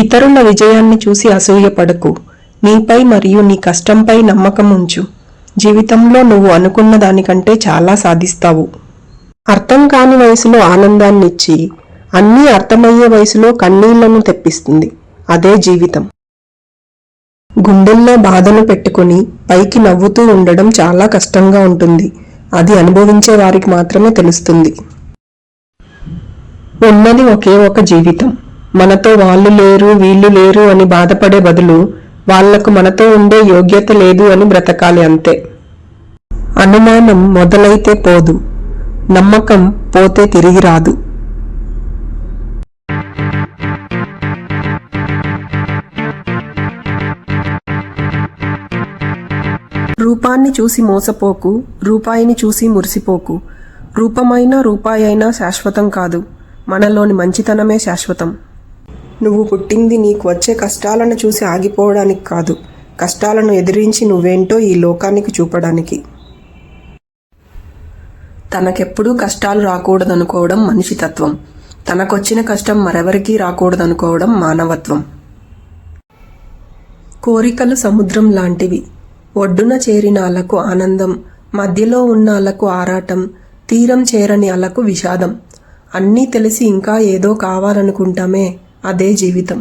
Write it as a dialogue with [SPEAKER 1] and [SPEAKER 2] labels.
[SPEAKER 1] ఇతరుల విజయాన్ని చూసి అసూయపడకు. నీపై మరియు నీ కష్టంపై నమ్మకం ఉంచు. జీవితంలో నువ్వు అనుకున్న దానికంటే చాలా సాధిస్తావు. అర్థం కాని వయసులో ఆనందాన్నిచ్చి అన్నీ అర్థమయ్యే వయసులో కన్నీళ్ళను తెప్పిస్తుంది. అదే జీవితం. గుండెల్లో బాధను పెట్టుకుని పైకి నవ్వుతూ ఉండడం చాలా కష్టంగా ఉంటుంది. అది అనుభవించే వారికి మాత్రమే తెలుస్తుంది. ఉన్నది ఒకే ఒక జీవితం. మనతో వాళ్ళు లేరు వీళ్ళు లేరు అని బాధపడే బదులు వాళ్ళకు మనతో ఉండే యోగ్యత లేదు అని బ్రతకాలి అంతే. అనుమానం మొదలైతే పోదు. నమ్మకం పోతే తిరిగి రాదు. రూపాన్ని చూసి మోసపోకు రూపాయిని చూసి మురిసిపోకు. రూపమైనా రూపాయి అయినా శాశ్వతం కాదు. మనలోని మంచితనమే శాశ్వతం. నువ్వు పుట్టింది నీకు వచ్చే కష్టాలను చూసి ఆగిపోవడానికి కాదు. కష్టాలను ఎదిరించి నువ్వేంటో ఈ లోకానికి చూపడానికి. తనకెప్పుడూ కష్టాలు రాకూడదనుకోవడం మనిషి తత్వం. తనకొచ్చిన కష్టం మరెవరికీ రాకూడదనుకోవడం మానవత్వం. కోరికలు సముద్రం లాంటివి. ఒడ్డున చేరిన అలకు ఆనందం మధ్యలో ఉన్న అలకు ఆరాటం తీరం చేరని అలకు విషాదం. అన్నీ తెలిసి ఇంకా ఏదో కావాలనుకుంటామే. అదే జీవితం